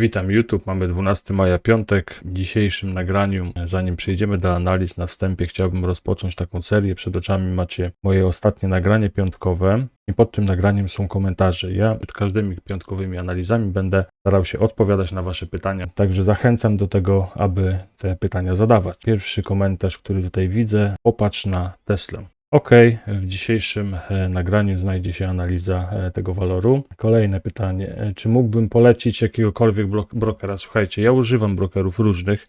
Witam YouTube, mamy 12 maja piątek. W dzisiejszym nagraniu, zanim przejdziemy do analiz, na wstępie chciałbym rozpocząć taką serię. Przed oczami macie moje ostatnie nagranie piątkowe i pod tym nagraniem są komentarze. Ja przed każdymi piątkowymi analizami będę starał się odpowiadać na wasze pytania, także zachęcam do tego, aby te pytania zadawać. Pierwszy komentarz, który tutaj widzę, popatrz na Teslę. Ok, w dzisiejszym e, nagraniu znajdzie się analiza e, tego waloru. Kolejne pytanie. e, Czy mógłbym polecić jakiegokolwiek brok- brokera? Słuchajcie, ja używam brokerów różnych.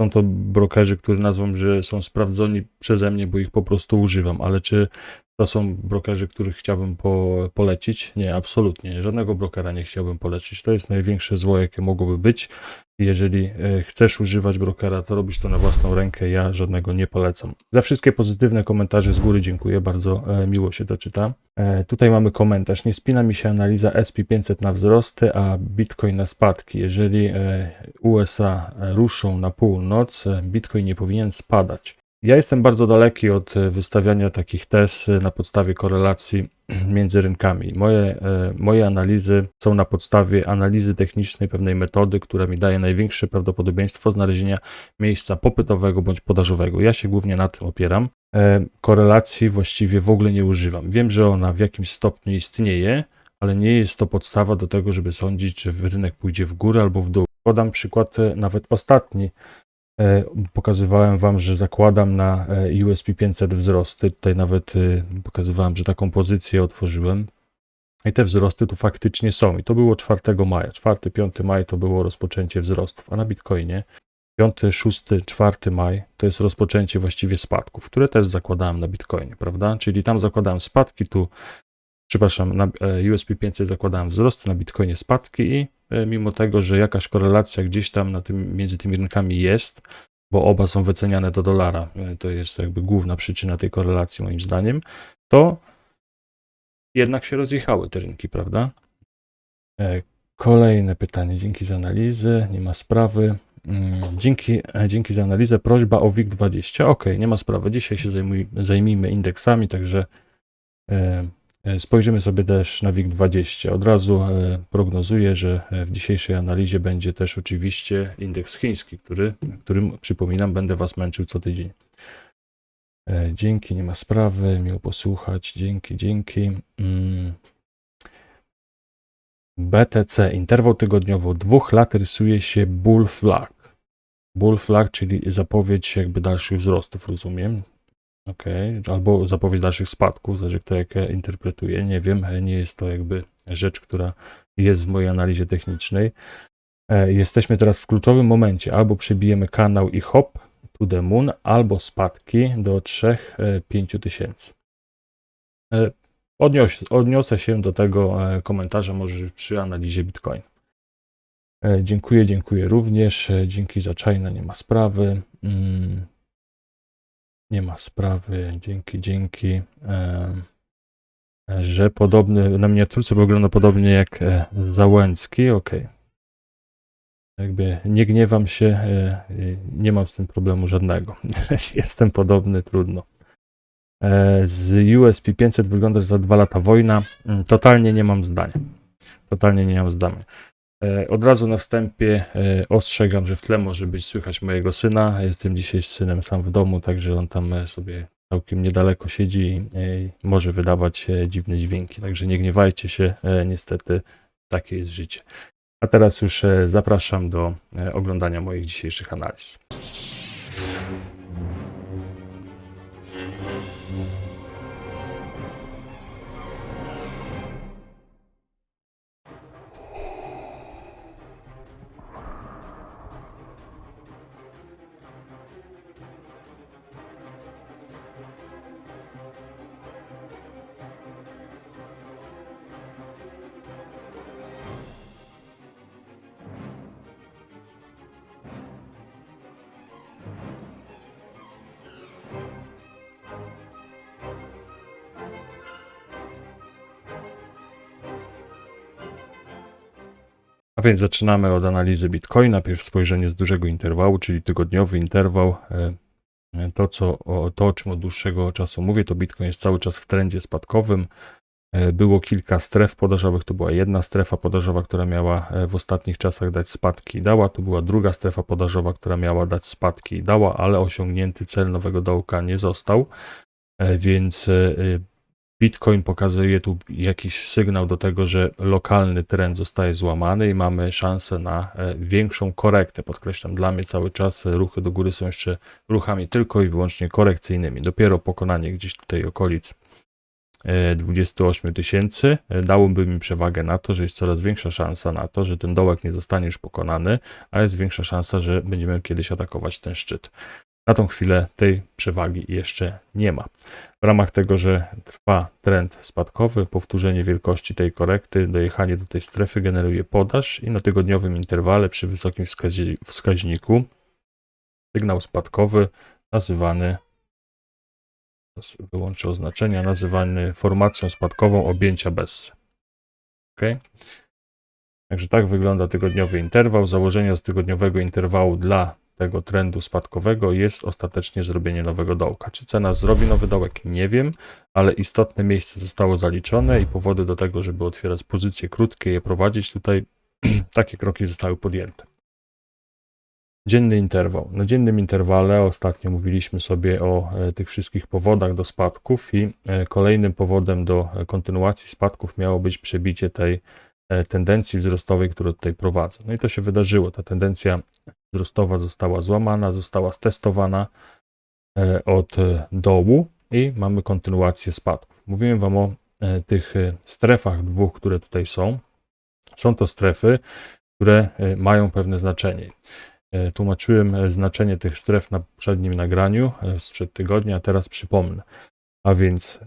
Są to brokerzy, którzy nazwą, że są sprawdzoni przeze mnie, bo ich po prostu używam. Ale czy to są brokerzy, których chciałbym po, polecić? Nie, absolutnie. Żadnego brokera nie chciałbym polecić. To jest największe zło, jakie mogłoby być. Jeżeli e, chcesz używać brokera, to robisz to na własną rękę. Ja żadnego nie polecam. Za wszystkie pozytywne komentarze z góry dziękuję. Bardzo e, miło się to czyta. E, Tutaj mamy komentarz. Nie spina mi się analiza SP500 na wzrosty, a Bitcoin na spadki. Jeżeli USA ruszą na północ, Bitcoin nie powinien spadać. Ja jestem bardzo daleki od e, wystawiania takich tez e, na podstawie korelacji między rynkami. Moje, e, moje analizy są na podstawie analizy technicznej pewnej metody, która mi daje największe prawdopodobieństwo znalezienia miejsca popytowego bądź podażowego. Ja się głównie na tym opieram. Korelacji właściwie w ogóle nie używam. Wiem, że ona w jakimś stopniu istnieje, ale nie jest to podstawa do tego, żeby sądzić, czy rynek pójdzie w górę albo w dół. Podam przykład nawet ostatni. E, Pokazywałem Wam, że zakładam na e, USP 500 wzrosty. Tutaj nawet e, pokazywałem, że taką pozycję otworzyłem. I te wzrosty tu faktycznie są. I to było 4 maja. 4-5 maj to było rozpoczęcie wzrostów. A na Bitcoinie 5, 6, 4 maj to jest rozpoczęcie właściwie spadków, które też zakładałem na Bitcoinie, prawda? Czyli tam zakładałem spadki, tu, przepraszam, na USP 500 zakładałem wzrosty, na Bitcoinie spadki i mimo tego, że jakaś korelacja gdzieś tam na tym, między tymi rynkami jest, bo oba są wyceniane do dolara, e, to jest jakby główna przyczyna tej korelacji moim zdaniem, to jednak się rozjechały te rynki, prawda? E, Kolejne pytanie. Dzięki za analizę. Nie ma sprawy. Mm, Dzięki, e, dzięki za analizę. Prośba o WIG20. Ok, nie ma sprawy. Dzisiaj się zajmuj, zajmijmy indeksami, także e, e, spojrzymy sobie też na WIG20. Od razu e, prognozuję, że e, w dzisiejszej analizie będzie też oczywiście indeks chiński, który, którym przypominam, będę Was męczył co tydzień. E, Dzięki, nie ma sprawy. Miło posłuchać. Dzięki, dzięki. Mm. BTC, interwał tygodniowy od dwóch lat rysuje się bull flag. Bull flag, czyli zapowiedź jakby dalszych wzrostów, rozumiem. Ok, albo zapowiedź dalszych spadków, zależy kto jak je interpretuje, nie wiem, nie jest to jakby rzecz, która jest w mojej analizie technicznej. E, Jesteśmy teraz w kluczowym momencie, albo przebijemy kanał i hop to the moon, albo spadki do 3-5 tysięcy. E, Odnios, odniosę się do tego e, komentarza może przy analizie Bitcoin. E, Dziękuję, dziękuję również. E, Dzięki za czajna, nie ma sprawy. Mm, Nie ma sprawy, dzięki, dzięki. E, Że podobny, na miniaturce wygląda podobnie jak e, Załęcki, ok. Jakby nie gniewam się, e, nie mam z tym problemu żadnego. Jestem podobny, trudno. Z USP 500 wygląda, że za dwa lata wojna. Mm, Totalnie nie mam zdania. Totalnie nie mam zdania. E, Od razu na wstępie e, ostrzegam, że w tle może być słychać mojego syna. Jestem dzisiaj z synem sam w domu, także on tam e, sobie całkiem niedaleko siedzi i może wydawać dziwne dźwięki. Także nie gniewajcie się, niestety takie jest życie. A teraz już zapraszam do oglądania moich dzisiejszych analiz. Więc zaczynamy od analizy Bitcoina. Pierw spojrzenie z dużego interwału, czyli tygodniowy interwał. E, To, co, to, o czym od dłuższego czasu mówię, to Bitcoin jest cały czas w trendzie spadkowym. E, Było kilka stref podażowych, to była jedna strefa podażowa, która miała e, w ostatnich czasach dać spadki i dała, tu była druga strefa podażowa, która miała dać spadki i dała, ale osiągnięty cel nowego dołka nie został, więc Bitcoin pokazuje tu jakiś sygnał do tego, że lokalny trend zostaje złamany i mamy szansę na e, większą korektę. Podkreślam, dla mnie cały czas ruchy do góry są jeszcze ruchami tylko i wyłącznie korekcyjnymi. Dopiero pokonanie gdzieś tutaj okolic e, 28 tysięcy e, dałoby mi przewagę na to, że jest coraz większa szansa na to, że ten dołek nie zostanie już pokonany, a jest większa szansa, że będziemy kiedyś atakować ten szczyt. Na tą chwilę tej przewagi jeszcze nie ma. W ramach tego, że trwa trend spadkowy, powtórzenie wielkości tej korekty, dojechanie do tej strefy generuje podaż i na tygodniowym interwale przy wysokim wskaźniku sygnał spadkowy nazywany wyłączę oznaczenia, nazywany formacją spadkową objęcia bez. Ok? Także tak wygląda tygodniowy interwał. Założenie z tygodniowego interwału dla tego trendu spadkowego jest ostatecznie zrobienie nowego dołka. Czy cena zrobi nowy dołek? Nie wiem, ale istotne miejsce zostało zaliczone i powody do tego, żeby otwierać pozycje krótkie, je prowadzić tutaj, takie kroki zostały podjęte. Dzienny interwał. Na dziennym interwale ostatnio mówiliśmy sobie o e, tych wszystkich powodach do spadków i e, kolejnym powodem do e, kontynuacji spadków miało być przebicie tej tendencji wzrostowej, która tutaj prowadzę. No i to się wydarzyło. Ta tendencja wzrostowa została złamana, została stestowana e, od e, dołu i mamy kontynuację spadków. Mówiłem Wam o e, tych strefach dwóch, które tutaj są. Są to strefy, które mają pewne znaczenie. Tłumaczyłem znaczenie tych stref na poprzednim nagraniu sprzed tygodnia, a teraz przypomnę. A więc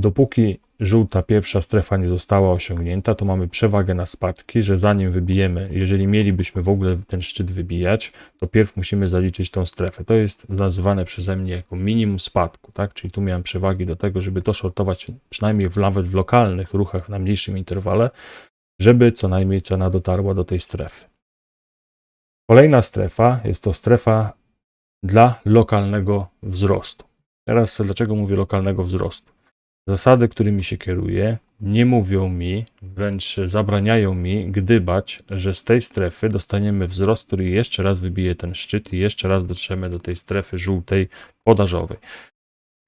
dopóki żółta pierwsza strefa nie została osiągnięta, to mamy przewagę na spadki, że zanim wybijemy, jeżeli mielibyśmy w ogóle ten szczyt wybijać, to pierw musimy zaliczyć tą strefę. To jest nazywane przeze mnie jako minimum spadku, tak? Czyli tu miałem przewagi do tego, żeby to shortować przynajmniej w, nawet w lokalnych ruchach na mniejszym interwale, żeby co najmniej cena dotarła do tej strefy. Kolejna strefa jest to strefa dla lokalnego wzrostu. Teraz dlaczego mówię lokalnego wzrostu? Zasady, którymi się kieruję, nie mówią mi, wręcz zabraniają mi gdybać, że z tej strefy dostaniemy wzrost, który jeszcze raz wybije ten szczyt i jeszcze raz dotrzemy do tej strefy żółtej podażowej.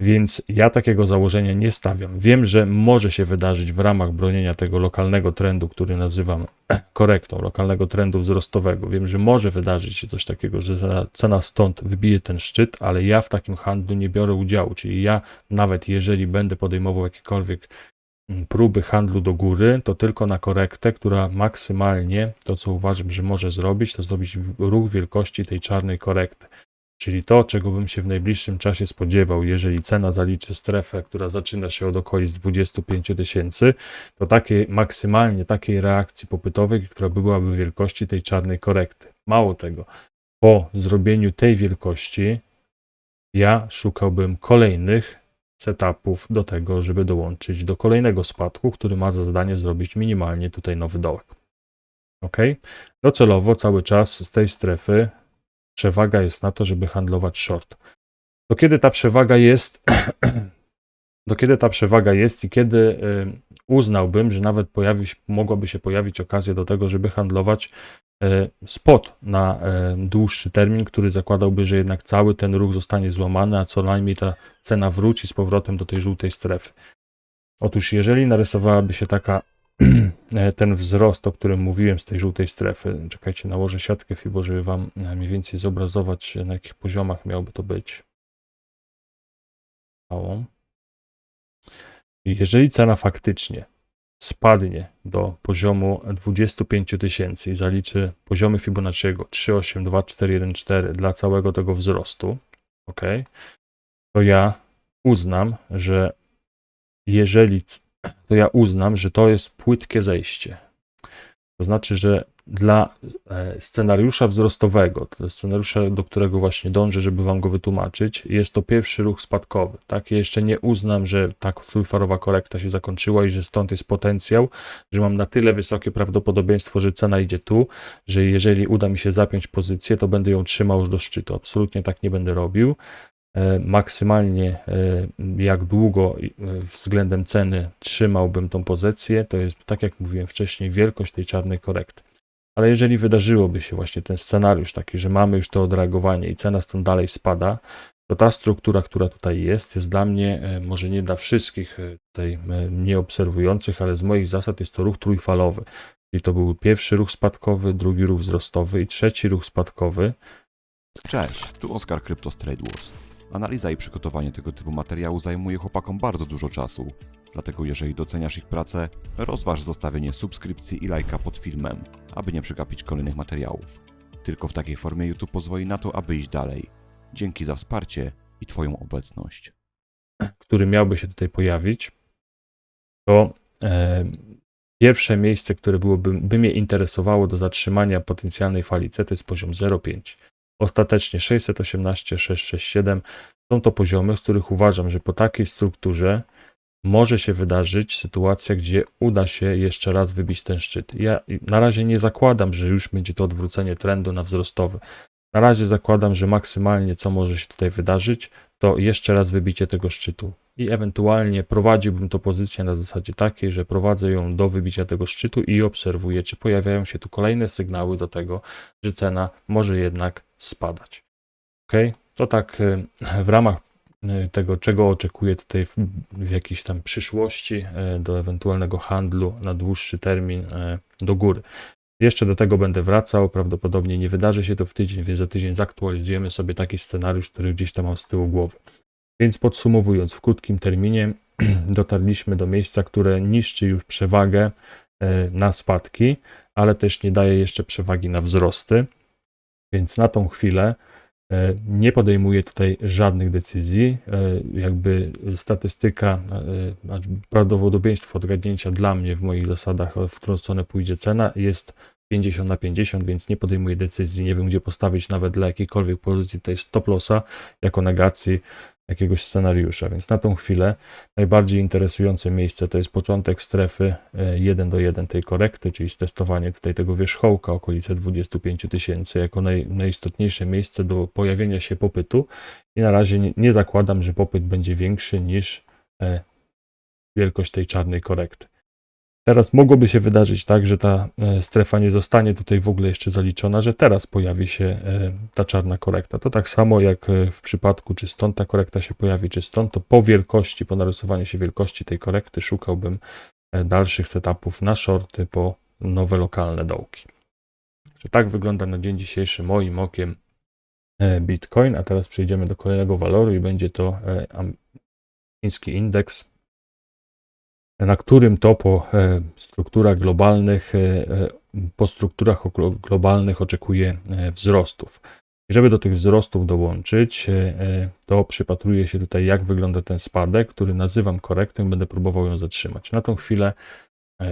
Więc ja takiego założenia nie stawiam. Wiem, że może się wydarzyć w ramach bronienia tego lokalnego trendu, który nazywam korektą, lokalnego trendu wzrostowego. Wiem, że może wydarzyć się coś takiego, że cena stąd wybije ten szczyt, ale ja w takim handlu nie biorę udziału. Czyli ja, nawet jeżeli będę podejmował jakiekolwiek mm, próby handlu do góry, to tylko na korektę, która maksymalnie to, co uważam, że może zrobić, to zrobić ruch wielkości tej czarnej korekty. Czyli to, czego bym się w najbliższym czasie spodziewał, jeżeli cena zaliczy strefę, która zaczyna się od okolic 25 tysięcy, to takiej, maksymalnie takiej reakcji popytowej, która byłaby wielkości tej czarnej korekty. Mało tego, po zrobieniu tej wielkości, ja szukałbym kolejnych setupów do tego, żeby dołączyć do kolejnego spadku, który ma za zadanie zrobić minimalnie tutaj nowy dołek. Ok? Docelowo cały czas z tej strefy przewaga jest na to, żeby handlować short. Do kiedy ta przewaga jest, do kiedy ta przewaga jest i kiedy y, uznałbym, że nawet pojawi, mogłaby się pojawić okazja do tego, żeby handlować y, spot na y, dłuższy termin, który zakładałby, że jednak cały ten ruch zostanie złamany, a co najmniej ta cena wróci z powrotem do tej żółtej strefy. Otóż jeżeli narysowałaby się taka ten wzrost, o którym mówiłem z tej żółtej strefy. Czekajcie, nałożę siatkę FIBO, żeby Wam e, mniej więcej zobrazować, e, na jakich poziomach miałoby to być. Jeżeli cena faktycznie spadnie do poziomu 25 tysięcy i zaliczy poziomy Fibonacciego 3821414 dla całego tego wzrostu, ok, to ja uznam, że jeżeli to ja uznam, że to jest płytkie zejście. To znaczy, że dla e, scenariusza wzrostowego, scenariusza, do którego właśnie dążę, żeby wam go wytłumaczyć, jest to pierwszy ruch spadkowy. Tak, ja jeszcze nie uznam, że ta trójfarowa korekta się zakończyła i że stąd jest potencjał, że mam na tyle wysokie prawdopodobieństwo, że cena idzie tu, że jeżeli uda mi się zapiąć pozycję, to będę ją trzymał już do szczytu. Absolutnie tak nie będę robił. E, maksymalnie e, jak długo e, względem ceny trzymałbym tą pozycję, to jest, tak jak mówiłem wcześniej, wielkość tej czarnej korekty. Ale jeżeli wydarzyłoby się właśnie ten scenariusz taki, że mamy już to odreagowanie i cena stąd dalej spada, to ta struktura, która tutaj jest, jest dla mnie, może nie dla wszystkich tutaj nieobserwujących, ale z moich zasad jest to ruch trójfalowy. I to był pierwszy ruch spadkowy, drugi ruch wzrostowy i trzeci ruch spadkowy. Cześć, tu Oskar Crypto z Trade Wars. Analiza i przygotowanie tego typu materiału zajmuje chłopakom bardzo dużo czasu. Dlatego jeżeli doceniasz ich pracę, rozważ zostawienie subskrypcji i lajka pod filmem, aby nie przegapić kolejnych materiałów. Tylko w takiej formie YouTube pozwoli na to, aby iść dalej. Dzięki za wsparcie i Twoją obecność. który miałby się tutaj pojawić, to e, pierwsze miejsce, które byłoby, by mnie interesowało do zatrzymania potencjalnej fali C, to jest poziom 0,5. Ostatecznie 618, 667 są to poziomy, z których uważam, że po takiej strukturze może się wydarzyć sytuacja, gdzie uda się jeszcze raz wybić ten szczyt. Ja na razie nie zakładam, że już będzie to odwrócenie trendu na wzrostowy. Na razie zakładam, że maksymalnie co może się tutaj wydarzyć, to jeszcze raz wybicie tego szczytu. I ewentualnie prowadziłbym to pozycję na zasadzie takiej, że prowadzę ją do wybicia tego szczytu i obserwuję, czy pojawiają się tu kolejne sygnały do tego, że cena może jednak spadać. Ok? To tak y, w ramach y, tego, czego oczekuję tutaj w, w jakiejś tam przyszłości y, do ewentualnego handlu na dłuższy termin do góry. Jeszcze do tego będę wracał. Prawdopodobnie nie wydarzy się to w tydzień, więc za tydzień zaktualizujemy sobie taki scenariusz, który gdzieś tam mam z tyłu głowy. Więc podsumowując, w krótkim terminie dotarliśmy do miejsca, które niszczy już przewagę e, na spadki, ale też nie daje jeszcze przewagi na wzrosty. Więc na tą chwilę e, nie podejmuję tutaj żadnych decyzji. E, Jakby statystyka, prawdopodobieństwo odgadnięcia dla mnie w moich zasadach, w którą stronę pójdzie cena, jest 50 na 50, więc nie podejmuję decyzji. Nie wiem, gdzie postawić nawet dla jakiejkolwiek pozycji tutaj stop lossa jako negacji jakiegoś scenariusza. Więc na tą chwilę najbardziej interesujące miejsce to jest początek strefy e, 1 do 1 tej korekty, czyli testowanie tutaj tego wierzchołka okolice 25 tysięcy jako naj, najistotniejsze miejsce do pojawienia się popytu i na razie nie, nie zakładam, że popyt będzie większy niż e, wielkość tej czarnej korekty. Teraz mogłoby się wydarzyć tak, że ta e, strefa nie zostanie tutaj w ogóle jeszcze zaliczona, że teraz pojawi się e, ta czarna korekta. To tak samo jak e, w przypadku, czy stąd ta korekta się pojawi, czy stąd, to po wielkości, po narysowaniu się wielkości tej korekty szukałbym dalszych setupów na shorty po nowe lokalne dołki. Tak wygląda na dzień dzisiejszy moim okiem Bitcoin, a teraz przejdziemy do kolejnego waloru i będzie to chiński indeks na którym to po e, strukturach globalnych, e, e, po strukturach globalnych oczekuje wzrostów. I żeby do tych wzrostów dołączyć, to przypatruję się tutaj, jak wygląda ten spadek, który nazywam korektą i będę próbował ją zatrzymać. Na tą chwilę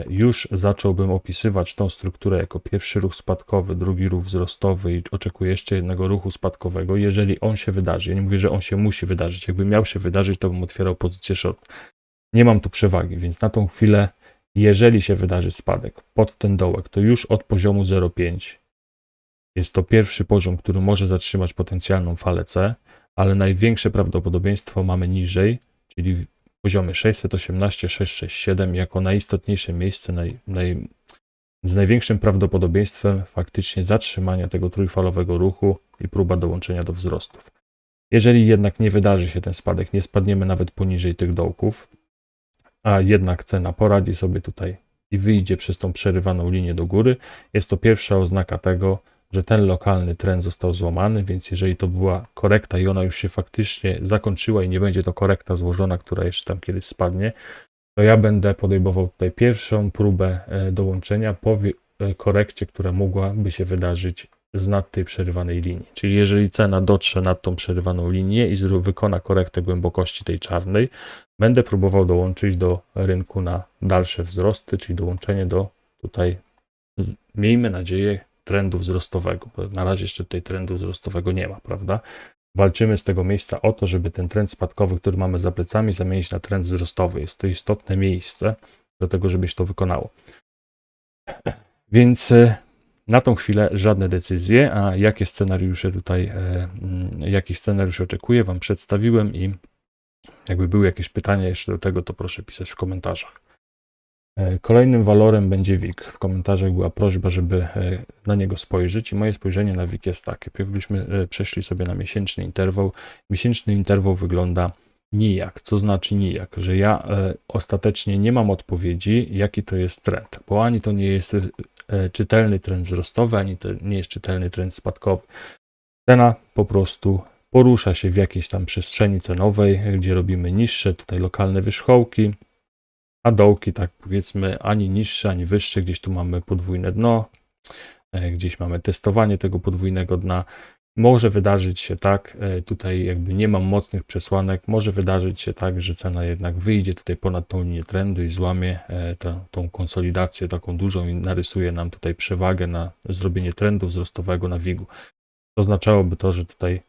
już zacząłbym opisywać tą strukturę jako pierwszy ruch spadkowy, drugi ruch wzrostowy i oczekuję jeszcze jednego ruchu spadkowego. Jeżeli on się wydarzy, ja nie mówię, że on się musi wydarzyć, jakby miał się wydarzyć, to bym otwierał pozycję short nie mam tu przewagi, więc na tą chwilę, jeżeli się wydarzy spadek pod ten dołek, to już od poziomu 0,5 jest to pierwszy poziom, który może zatrzymać potencjalną falę C, ale największe prawdopodobieństwo mamy niżej, czyli w poziomie 618, 667 jako najistotniejsze miejsce, naj, naj, z największym prawdopodobieństwem faktycznie zatrzymania tego trójfalowego ruchu i próba dołączenia do wzrostów. Jeżeli jednak nie wydarzy się ten spadek, nie spadniemy nawet poniżej tych dołków, a jednak cena poradzi sobie tutaj i wyjdzie przez tą przerywaną linię do góry, jest to pierwsza oznaka tego, że ten lokalny trend został złamany, więc jeżeli to była korekta i ona już się faktycznie zakończyła i nie będzie to korekta złożona, która jeszcze tam kiedyś spadnie, to ja będę podejmował tutaj pierwszą próbę e, dołączenia po e, korekcie, która mogłaby się wydarzyć z nad tej przerywanej linii. Czyli jeżeli cena dotrze nad tą przerywaną linię i wykona korektę głębokości tej czarnej, będę próbował dołączyć do rynku na dalsze wzrosty, czyli dołączenie do tutaj, miejmy nadzieję, trendu wzrostowego, bo na razie jeszcze tutaj trendu wzrostowego nie ma, prawda? Walczymy z tego miejsca o to, żeby ten trend spadkowy, który mamy za plecami, zamienić na trend wzrostowy. Jest to istotne miejsce do tego, żebyś to wykonało. Więc e, Na tą chwilę żadne decyzje, a jakie scenariusze tutaj, e, mm, jaki scenariusz oczekuję, Wam przedstawiłem i jakby były jakieś pytania jeszcze do tego, to proszę pisać w komentarzach. E, Kolejnym walorem będzie WIG. W komentarzach była prośba, żeby e, na niego spojrzeć i moje spojrzenie na WIG jest takie. Jakbyśmy e, przeszli sobie na miesięczny interwał. Miesięczny interwał wygląda nijak. Co znaczy nijak? Że ja ostatecznie nie mam odpowiedzi, jaki to jest trend, bo ani to nie jest czytelny trend wzrostowy, ani to nie jest czytelny trend spadkowy. Cena po prostu porusza się w jakiejś tam przestrzeni cenowej, gdzie robimy niższe tutaj lokalne wierzchołki, a dołki tak powiedzmy ani niższe, ani wyższe, gdzieś tu mamy podwójne dno, e, gdzieś mamy testowanie tego podwójnego dna. Może wydarzyć się tak, e, tutaj jakby nie mam mocnych przesłanek, może wydarzyć się tak, że cena jednak wyjdzie tutaj ponad tą linię trendu i złamie e, ta, tą konsolidację taką dużą i narysuje nam tutaj przewagę na zrobienie trendu wzrostowego na WIG-u. Oznaczałoby to, że tutaj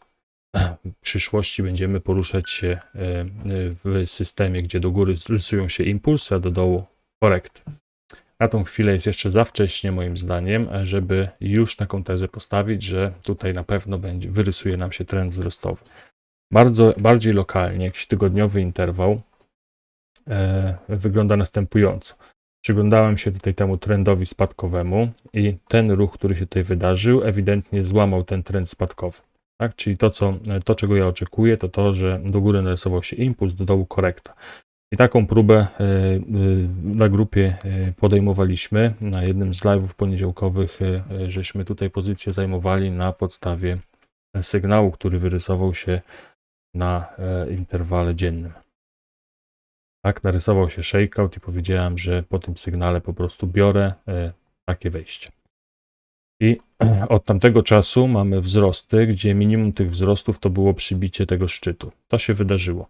w przyszłości będziemy poruszać się e, w systemie, gdzie do góry rysują się impulsy, a do dołu korekty. Na tą chwilę jest jeszcze za wcześnie, moim zdaniem, żeby już taką tezę postawić, że tutaj na pewno będzie, wyrysuje nam się trend wzrostowy. Bardzo, bardziej lokalnie, jakiś tygodniowy interwał e, wygląda następująco. Przyglądałem się tutaj temu trendowi spadkowemu i ten ruch, który się tutaj wydarzył, ewidentnie złamał ten trend spadkowy. Tak? Czyli to, co, to, czego ja oczekuję, to to, że do góry narysował się impuls, do dołu korekta. I taką próbę e, e, na grupie e, podejmowaliśmy. Na jednym z live'ów poniedziałkowych, żeśmy tutaj pozycję zajmowali na podstawie sygnału, który wyrysował się na interwale dziennym. Tak, narysował się shakeout i powiedziałem, że po tym sygnale po prostu biorę takie wejście. I od tamtego czasu mamy wzrosty, gdzie minimum tych wzrostów to było przybicie tego szczytu. To się wydarzyło.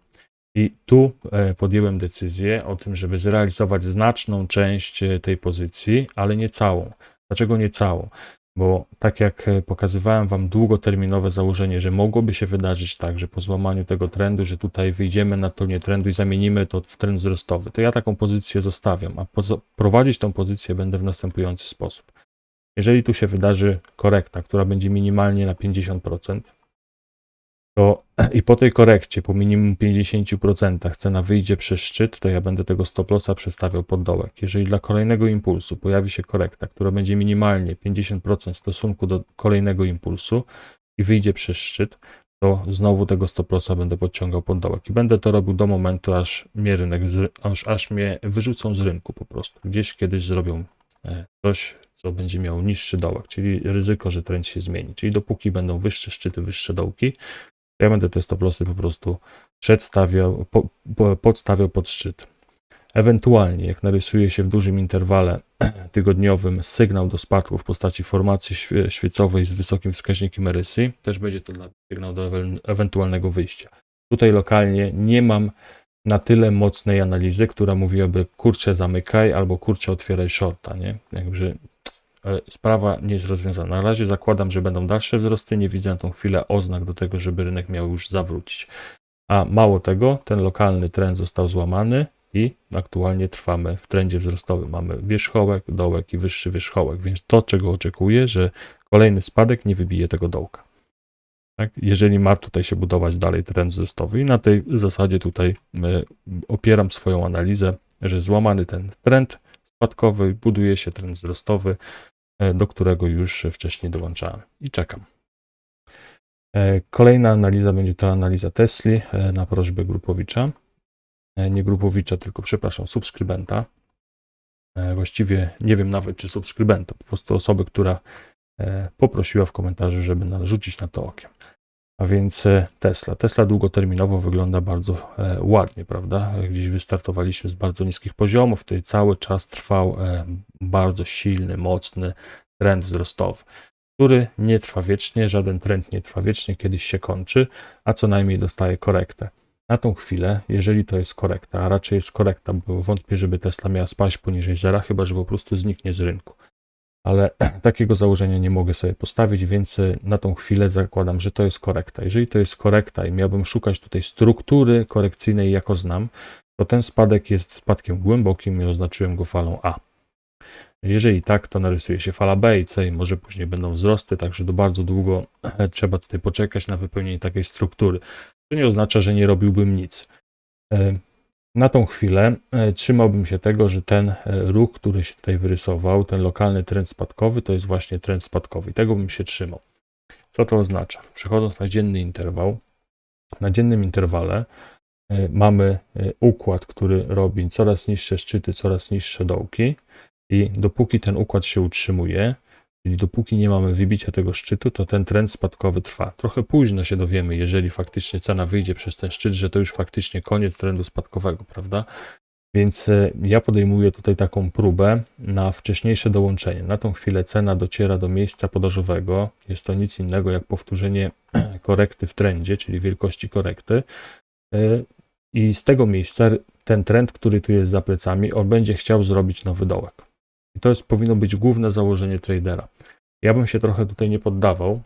I tu e, podjąłem decyzję o tym, żeby zrealizować znaczną część e, tej pozycji, ale nie całą. Dlaczego nie całą? Bo tak jak e, pokazywałem Wam długoterminowe założenie, że mogłoby się wydarzyć tak, że po złamaniu tego trendu, że tutaj wyjdziemy na tonię trendu i zamienimy to w trend wzrostowy, to ja taką pozycję zostawiam, a prowadzić tą pozycję będę w następujący sposób. Jeżeli tu się wydarzy korekta, która będzie minimalnie na 50%, to i po tej korekcie, po minimum 50% cena wyjdzie przez szczyt, to ja będę tego stop lossa przestawiał pod dołek. Jeżeli dla kolejnego impulsu pojawi się korekta, która będzie minimalnie 50% w stosunku do kolejnego impulsu i wyjdzie przez szczyt, to znowu tego stop lossa będę podciągał pod dołek. I będę to robił do momentu, aż mnie rynek, aż, aż mnie wyrzucą z rynku po prostu. Gdzieś kiedyś zrobią e, coś, co będzie miało niższy dołek, czyli ryzyko, że trend się zmieni. Czyli dopóki będą wyższe szczyty, wyższe dołki, ja będę te stop lossy po prostu przedstawiał, po, po, podstawiał pod szczyt. Ewentualnie, jak narysuje się w dużym interwale tygodniowym sygnał do spadku w postaci formacji świe- świecowej z wysokim wskaźnikiem RSI, też będzie to sygnał do ewen- ewentualnego wyjścia. Tutaj lokalnie nie mam na tyle mocnej analizy, która mówiłaby kurczę zamykaj albo kurczę otwieraj shorta, nie? Jakby sprawa nie jest rozwiązana. Na razie zakładam, że będą dalsze wzrosty, nie widzę na tą chwilę oznak do tego, żeby rynek miał już zawrócić. A mało tego, ten lokalny trend został złamany i aktualnie trwamy w trendzie wzrostowym. Mamy wierzchołek, dołek i wyższy wierzchołek, więc to, czego oczekuję, że kolejny spadek nie wybije tego dołka. Tak? Jeżeli ma tutaj się budować dalej trend wzrostowy i na tej zasadzie tutaj y, opieram swoją analizę, że złamany ten trend spadkowy, buduje się trend wzrostowy, e, do którego już wcześniej dołączałem i czekam. E, Kolejna analiza będzie to analiza Tesli e, na prośbę Grupowicza. E, Nie Grupowicza, tylko przepraszam, subskrybenta. E, Właściwie nie wiem nawet, czy subskrybenta, po prostu osoby, która e, poprosiła w komentarzu, żeby narzucić na to okiem. A więc e, Tesla. Tesla długoterminowo wygląda bardzo e, ładnie, prawda? Gdzieś wystartowaliśmy z bardzo niskich poziomów, tutaj cały czas trwał e, bardzo silny, mocny trend wzrostowy, który nie trwa wiecznie, żaden trend nie trwa wiecznie, kiedyś się kończy, a co najmniej dostaje korektę. Na tą chwilę, jeżeli to jest korekta, a raczej jest korekta, bo wątpię, żeby Tesla miała spaść poniżej zera, chyba że po prostu zniknie z rynku ale takiego założenia nie mogę sobie postawić, więc y, na tą chwilę zakładam, że to jest korekta. Jeżeli to jest korekta i miałbym szukać tutaj struktury korekcyjnej, jako znam, to ten spadek jest spadkiem głębokim i oznaczyłem go falą A. Jeżeli tak, to narysuje się fala B i C i może później będą wzrosty, także do bardzo długo e, trzeba tutaj poczekać na wypełnienie takiej struktury. To nie oznacza, że nie robiłbym nic. Na tą chwilę e, trzymałbym się tego, że ten e, ruch, który się tutaj wyrysował, ten lokalny trend spadkowy, to jest właśnie trend spadkowy. I tego bym się trzymał. Co to oznacza? Przechodząc na dzienny interwał, na dziennym interwale e, mamy układ, który robi coraz niższe szczyty, coraz niższe dołki i dopóki ten układ się utrzymuje, czyli dopóki nie mamy wybicia tego szczytu, to ten trend spadkowy trwa. Trochę późno się dowiemy, jeżeli faktycznie cena wyjdzie przez ten szczyt, że to już faktycznie koniec trendu spadkowego, prawda? Więc e, ja podejmuję tutaj taką próbę na wcześniejsze dołączenie. Na tą chwilę cena dociera do miejsca podażowego. Jest to nic innego jak powtórzenie korekty w trendzie, czyli wielkości korekty. E, I z tego miejsca ten trend, który tu jest za plecami, on będzie chciał zrobić nowy dołek. I to jest, powinno być główne założenie tradera. Ja bym się trochę tutaj nie poddawał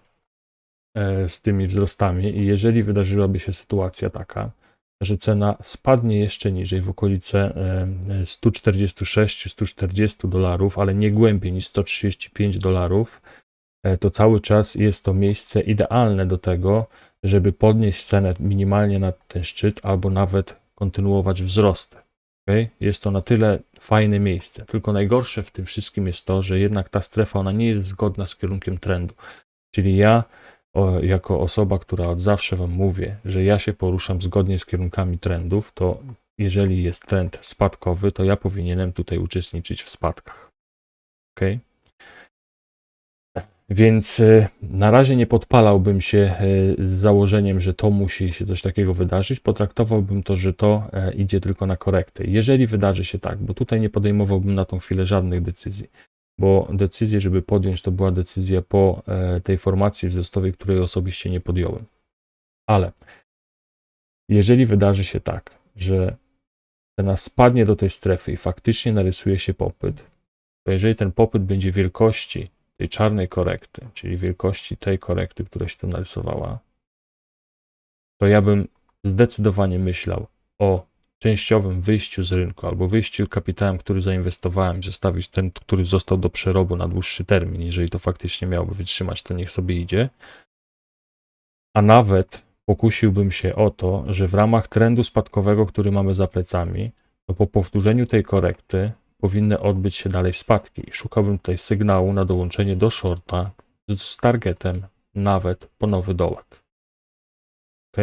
e, z tymi wzrostami i jeżeli wydarzyłaby się sytuacja taka, że cena spadnie jeszcze niżej w okolice e, 146-140 dolarów, ale nie głębiej niż 135 dolarów, e, to cały czas jest to miejsce idealne do tego, żeby podnieść cenę minimalnie na ten szczyt albo nawet kontynuować wzrosty. Okay? Jest to na tyle fajne miejsce. Tylko najgorsze w tym wszystkim jest to, że jednak ta strefa ona nie jest zgodna z kierunkiem trendu. Czyli ja, o, jako osoba, która od zawsze Wam mówię, że ja się poruszam zgodnie z kierunkami trendów, to jeżeli jest trend spadkowy, to ja powinienem tutaj uczestniczyć w spadkach. Ok? Więc y, na razie nie podpalałbym się y, z założeniem, że to musi się coś takiego wydarzyć. Potraktowałbym to, że to e, idzie tylko na korektę. Jeżeli wydarzy się tak, bo tutaj nie podejmowałbym na tą chwilę żadnych decyzji, bo decyzję, żeby podjąć, to była decyzja po e, tej formacji wzrostowej, której osobiście nie podjąłem. Ale jeżeli wydarzy się tak, że cena spadnie do tej strefy i faktycznie narysuje się popyt, to jeżeli ten popyt będzie wielkości tej czarnej korekty, czyli wielkości tej korekty, która się tu narysowała, to ja bym zdecydowanie myślał o częściowym wyjściu z rynku albo wyjściu kapitałem, który zainwestowałem, zostawić ten, który został do przerobu na dłuższy termin. Jeżeli to faktycznie miałoby wytrzymać, to niech sobie idzie. A nawet pokusiłbym się o to, że w ramach trendu spadkowego, który mamy za plecami, to po powtórzeniu tej korekty powinny odbyć się dalej spadki. I szukałbym tutaj sygnału na dołączenie do shorta z, targetem nawet po nowy dołek. Ok?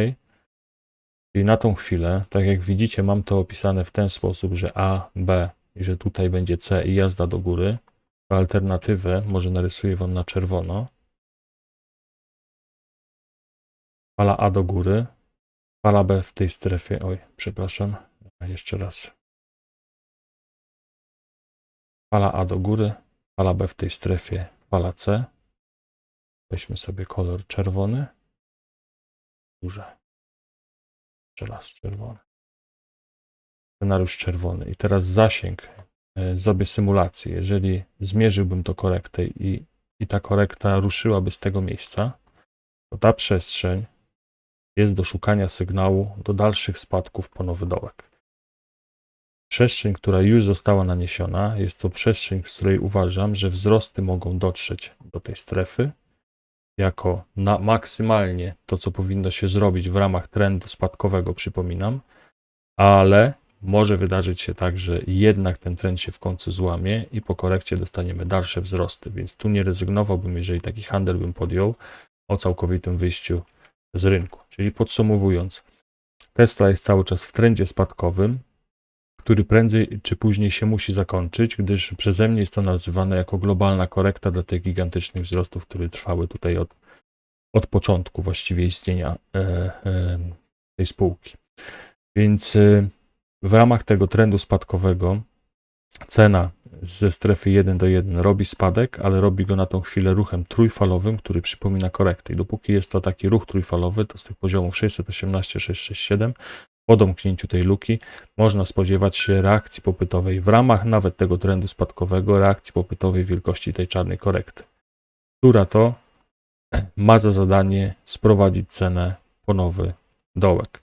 Czyli na tą chwilę, tak jak widzicie, mam to opisane w ten sposób, że A, B i że tutaj będzie C i jazda do góry. Alternatywę może narysuję Wam na czerwono. Fala A do góry, fala B w tej strefie. Oj, przepraszam, jeszcze raz. Fala A do góry, fala B w tej strefie, fala C. Weźmy sobie kolor czerwony. Duże. Raz czerwony. Scenariusz czerwony. I teraz zasięg. E, Zrobię symulację. Jeżeli zmierzyłbym to korektę i, i ta korekta ruszyłaby z tego miejsca, to ta przestrzeń jest do szukania sygnału do dalszych spadków po nowy dołek. Przestrzeń, która już została naniesiona, jest to przestrzeń, z której uważam, że wzrosty mogą dotrzeć do tej strefy jako na maksymalnie to, co powinno się zrobić w ramach trendu spadkowego, przypominam, ale może wydarzyć się tak, że jednak ten trend się w końcu złamie i po korekcie dostaniemy dalsze wzrosty, więc tu nie rezygnowałbym, jeżeli taki handel bym podjął, o całkowitym wyjściu z rynku. Czyli podsumowując, Tesla jest cały czas w trendzie spadkowym, który prędzej czy później się musi zakończyć, gdyż przeze mnie jest to nazywane jako globalna korekta dla tych gigantycznych wzrostów, które trwały tutaj od, od początku właściwie istnienia e, e, tej spółki. Więc e, w ramach tego trendu spadkowego cena ze strefy 1 do 1 robi spadek, ale robi go na tą chwilę ruchem trójfalowym, który przypomina korektę. I dopóki jest to taki ruch trójfalowy, to z tych poziomów 618, 667 po domknięciu tej luki można spodziewać się reakcji popytowej w ramach nawet tego trendu spadkowego, reakcji popytowej wielkości tej czarnej korekty, która to ma za zadanie sprowadzić cenę po nowy dołek.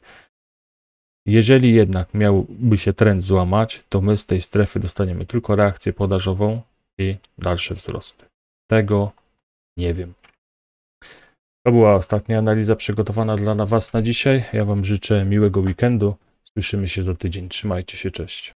Jeżeli jednak miałby się trend złamać, to my z tej strefy dostaniemy tylko reakcję podażową i dalsze wzrosty. Tego nie wiem. To była ostatnia analiza przygotowana dla Was na dzisiaj. Ja Wam życzę miłego weekendu. Słyszymy się za tydzień. Trzymajcie się, cześć.